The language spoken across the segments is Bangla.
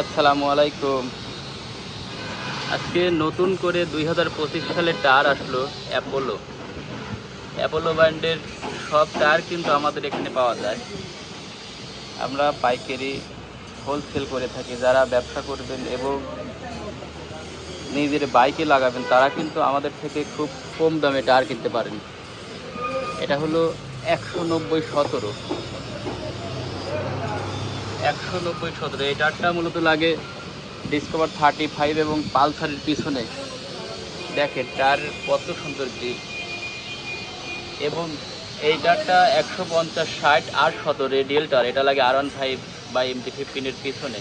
আসসালামু আলাইকুম। আজকে নতুন করে দুই হাজার পঁচিশ সালে টায়ার আসলো অ্যাপোলো। অ্যাপোলো ব্র্যান্ডের সব টায়ার কিন্তু আমাদের এখানে পাওয়া যায়। আমরা পাইকারি হোলসেল করে থাকি, যারা ব্যবসা করবেন এবং নিজের বাইকে লাগাবেন, তারা কিন্তু আমাদের থেকে খুব কম দামে টায়ার কিনতে পারেন। এটা হলো একশো নব্বই সতেরো। একশো নব্বই সতেরো। এই টায়ারটা মূলত লাগে ডিসকভার থার্টি ফাইভ এবং পালসারের পিছনে। দেখেন টায়ার কত সুন্দর গ্রিপ এবং এই টায়ারটা একশো পঞ্চাশ, ষাট আর সতেরো রেডিয়াল টায়ার এটা লাগে আর ফাইভ বা এমটি ফিফটিনের পিছনে।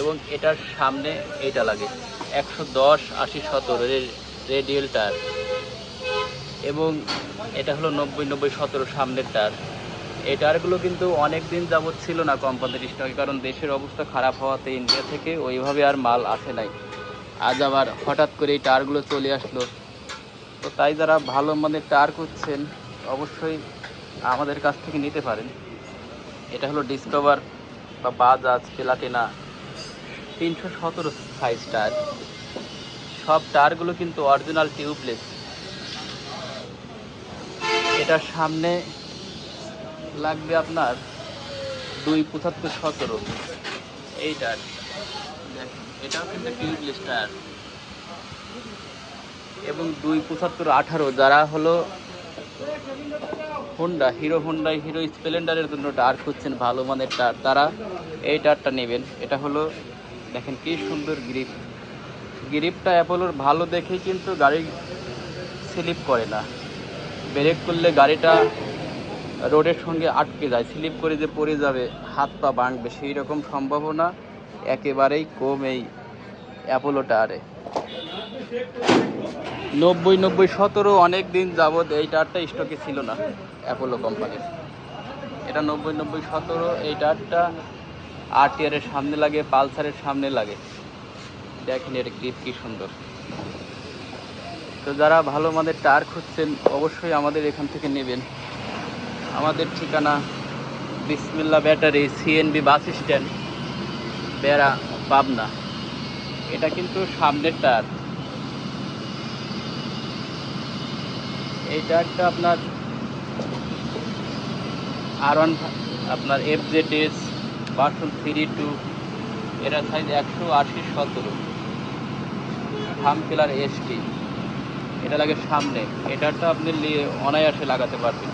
এবং এটার সামনে এইটা লাগে একশো দশ, আশি, সতেরো রেডিয়াল টায়ার এবং এটা হলো নব্বই নব্বই, সতেরো সামনের টায়ার এই টায়ারগুলো কিন্তু অনেক দিন যাবৎ ছিল না কোম্পানির স্টকে কারণ দেশের অবস্থা খারাপ হওয়াতে ইন্ডিয়া থেকে ওইভাবে আর মাল আসে নাই। আজ আবার হঠাৎ করে এই টায়ারগুলো চলে আসলো। তো তাই যারা ভালো মানের টায়ার করছেন অবশ্যই আমাদের কাছ থেকে নিতে পারেন। এটা হলো ডিসকভার বা বাজাজ প্লাটিনা তিনশো সতেরো সাইজ টায়ার সব টায়ারগুলো কিন্তু অরিজিনাল টিউবলেস এটার সামনে লাগবে আপনার দুই পঁচাত্তর সতেরো। দেখেন, এটাও কিন্তু টিউবলেস টায়ার এবং দুই পঁচাত্তর আঠারো যারা হলো হোন্ডা হিরো হোন্ডা হিরো স্প্লেন্ডারের জন্য টায়ার খুঁজছেন ভালো মানের টায়ার তারা এই টায়ারটা নেবেন। এটা হলো, দেখেন কি সুন্দর গ্রিপ গ্রিপটা অ্যাপোলোর ভালো দেখেই কিন্তু গাড়ি স্লিপ করে না। ব্রেক করলে গাড়িটা রোডের সঙ্গে আটকে যায়, স্লিপ করে যে পড়ে যাবে, হাত পা ভাঙবে সেই রকম সম্ভাবনা একেবারেই কম এই অ্যাপোলো টায়ারে নব্বই নব্বই, সতেরো অনেক দিন যাবৎ এই টায়ারটা স্টকে ছিল না অ্যাপোলো কোম্পানির। এটা নব্বই নব্বই, সতেরো, এই টায়ারটা আর টিয়ারের সামনে লাগে, পালসারের সামনে লাগে। দেখেন এর গ্রিপ কি সুন্দর। তো যারা ভালো মানের টায়ার খুঁজছেন, অবশ্যই আমাদের এখান থেকে নেবেন। আমাদের ঠিকানা বিসমিল্লা ব্যাটারি, সিএনবি বাস স্ট্যান্ড, বেড়া, পাবনা। এটা কিন্তু সামনের টায়ার এই টায়ারটা আপনার আর ওয়ান আপনার এফ এস বাসন থ্রি টু এটা সাইজ একশো আশি সতেরো। থাম এসটি এটা লাগে সামনে। এটারটা আপনি নিয়ে অনায়াসে লাগাতে পারবেন। তো